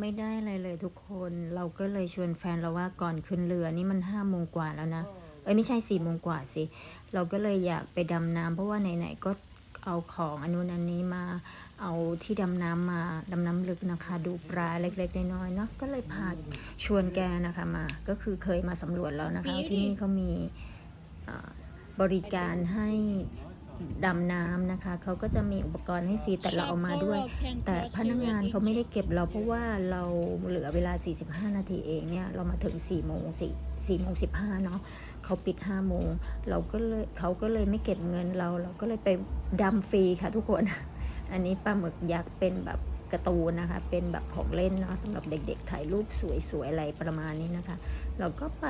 ไม่ได้อะไรเลยทุกคนเราก็เลยชวนแฟนเราว่าก่อนขึ้นเรือนี่มันห้าโมงกว่าแล้วนะ เอ้ยไม่ใช่สี่โมงกว่าสิ เราก็เลยอยากไปดำน้ำเพราะว่าไหนๆก็เอาของอันนู้นอันนี้มาเอาที่ดำน้ำมาดำน้ำลึกนะคะ ดูปลาเล็กๆน้อยๆเนาะก็เลยพาชวนแกนะคะมา ก็คือเคยมาสำรวจแล้วนะคะ ที่นี่เขามีอ่าบริการให้ ดำน้ำนะคะ เขาก็จะมีอุปกรณ์ให้ฟรีแต่เราเอามาด้วย แต่พนักงานเขาไม่ได้เก็บเราเพราะว่าเราเหลือเวลา 45 นาทีเองเนี่ย เรามาถึง 4 โมง4 4โมง15 เนาะเขาปิด 5 โมง เราก็เลยเขาก็เลยไม่เก็บเงินเรา เราก็เลยไปดำฟรีค่ะทุกคน อันนี้ปลาหมึกยักษ์เป็นแบบการ์ตูนนะคะ เป็นแบบของเล่นเนาะสำหรับเด็กๆ ถ่ายรูปสวยๆ อะไรประมาณนี้นะคะ เราก็ไป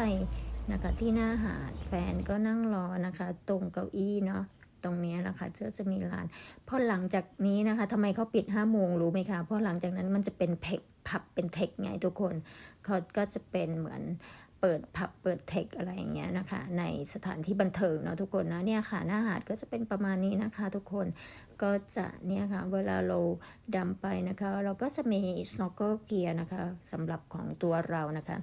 นะคะที่หน้าหาดแฟนก็นั่งรอนะคะ ตรงเก้าอี้เนาะ ตรงนี้นะคะก็จะมีลานพอหลังจากนี้นะคะทำไมเขาปิด5้าโมงรู้ไหมคะเพราะหลังจากนั้นมันจะเป็นเพกผับเป็นเทคไงทุกคนเขาก็จะเป็นเหมือนเปิดผับเปิดเทคอะไรอย่างเงี้ยนะคะ ในสถานที่บันเทิงเนาะทุกคนนะเนี่ยค่ะหน้าหาดก็จะเป็นประมาณนี้นะคะ ทุกคนก็จะเนี่ยค่ะเวลาเราดำไปนะคะ เราก็จะมี snorkel gear นะคะสำหรับของตัวเรานะคะ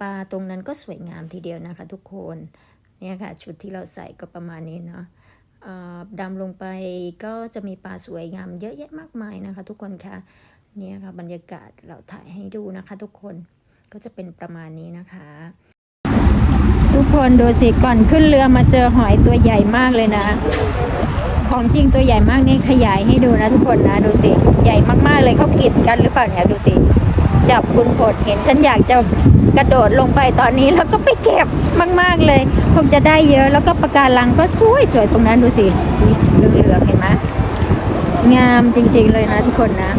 ปลาตรงนั้นก็สวยงามทีเดียวนะคะ ทุกคนเนี่ยค่ะชุดที่เราใส่ก็ประมาณนี้เนาะ ดำลงไปก็จะมีปลาสวยงามเยอะแยะมากมายนะคะ ทุกคนคะเนี่ยค่ะบรรยากาศเราถ่ายให้ดูนะคะ ทุกคนก็จะเป็นประมาณนี้นะคะ ทุกคนดูสิก่อนขึ้นเรือมาเจอหอยตัวใหญ่มากเลยนะ ของจริงตัวใหญ่มากนี่ขยายให้ดูนะทุกคนนะดูสิใหญ่มากๆเลยเขากินกันหรือเปล่าเนี่ยดูสิ จับคุณผดเห็นฉันอยากจะกระโดดลงไปตอนนี้แล้วก็ไปเก็บมาก ๆเลย คงจะได้เยอะแล้วก็ปะการังก็สวยสวยตรงนั้นดูสิสีเหลืองๆเห็นไหมงามจริง ๆเลยนะทุกคนนะ